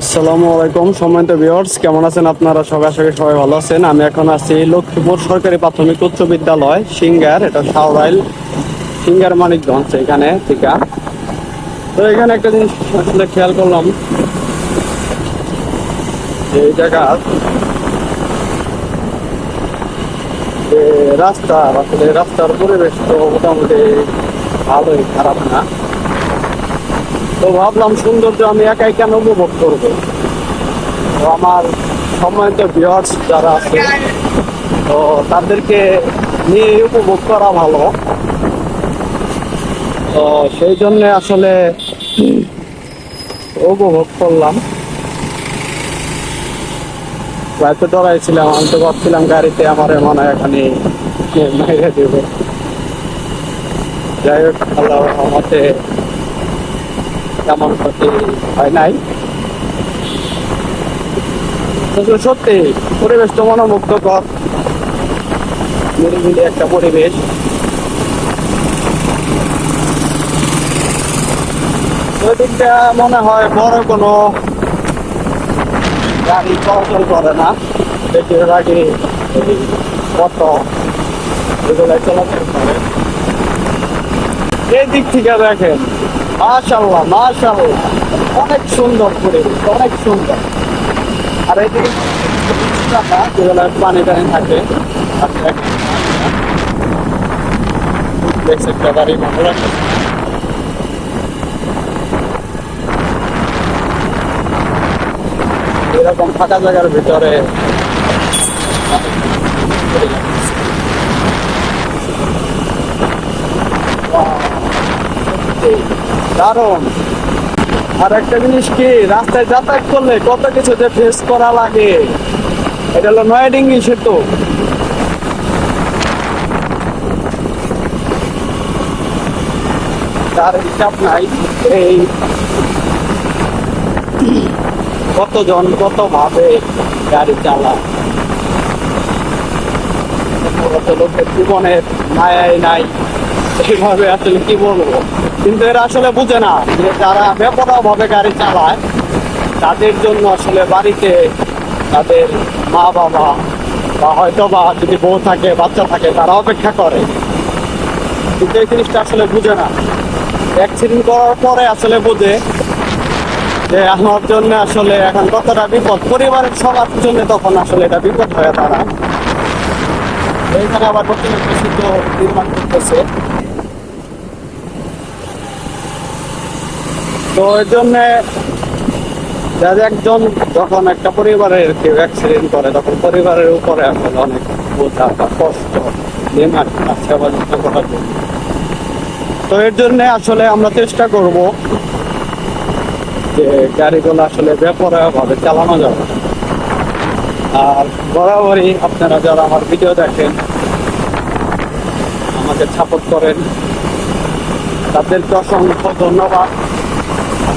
আসসালামু আলাইকুম, সম্মানিত ভিউয়ার্স কেমন আছেন আপনারা? সবাই করি সবাই ভালো আছেন। আমি এখন আছি লক্ষ্মীপুর সরকারি প্রাথমিক উচ্চ বিদ্যালয়, সিঙ্গার, এটা সাউরাইল সিঙ্গার মানিকগঞ্জ, এখানে থেকে। তো এখানে একটা জিনিস আসলে খেয়াল করলাম এই জায়গা রাস্তা, আসলে রাস্তার পরিবেশ তো মোটামুটি ভালোই, খারাপ না। তো ভাবলাম সৌন্দর্য আমি একাই কেন উপভোগ করব? তো আমার সম্মানিত ভিউয়ার্স যারা আছে তো তাদেরকে নিয়ে উপভোগ করা ভালো। তো সেই জন্য আসলে উপভোগ করলাম। হয়তো ডরাইছিলাম আমি তো ভাবছিলাম গাড়িতে আমার মনে হয় এখানে মেরে দেবে। যাই হোক আমাতে তেমন ক্ষতি হয় নাই। সত্যি, পরিবেশ তো মনোমুগ্ধকর। নিরিবিলি একটা পরিবেশ। ওই দিকটা মনে হয় বড় কোনো গাড়ি চলাচল করে না। বেশিরভাগই অটো এগুলো চলাচল করে। এই দিক থেকে দেখেন মাশাল্লাহ মাশাল্লাহ অনেক সুন্দর পরিবেশ অনেক সুন্দর। আর এইদিকে রাখা, যেগুলো পানি টানি থাকে। আর দেখেন, দেখছে একটা গাড়ি বন্ধ রাখে এরকম ফাঁকা জায়গার ভিতরে দারুণ। আর একটা জিনিস কি, রাস্তায় যাতায়াত করলে কত কিছু যে ফেস করা লাগে, এটা হলো নয়াডিঙ্গি সেতু। তার হিসাব নাই, এই কতজন কত ভাবে গাড়ি চালায়। লোকের জীবনের মায়াই নাই, এইভাবে আসলে কি বলব? কিন্তু এরা আসলে বুঝে না যে যারা বেপরা ভাবে গাড়ি চালায়। তাদের জন্য আসলে বাড়িতে তাদের মা বাবা বা হয়তো বা যদি বউ থাকে, বাচ্চা থাকে, তারা অপেক্ষা করে। কিন্তু এই জিনিসটা আসলে বুঝে না। অ্যাক্সিডেন্ট করার পরে আসলে বোঝে যে আমার জন্য আসলে এখন কতটা বিপদ। পরিবারের সবার জন্য তখন আসলে এটা বিপদ হয়ে দাঁড়ায়। এইখানে আবার নতুন একটা সেতু নির্মাণ করতেছে। তো এর জন্য একজন যখন একটা পরিবারের কেউ অ্যাক্সিডেন্ট করে, তখন পরিবারের উপরে আসলে অনেক বোঝা বা কষ্ট সেবা যত্ন করার জন্য। তো এর জন্য আসলে আমরা চেষ্টা করব যে গাড়িগুলো আসলে বেপরোয়াভাবে চালানো যাবে। আর বরাবরই আপনারা যারা আমার ভিডিও দেখেন, আমাকে সাপোর্ট করেন, তাদেরকে অসংখ্য ধন্যবাদ।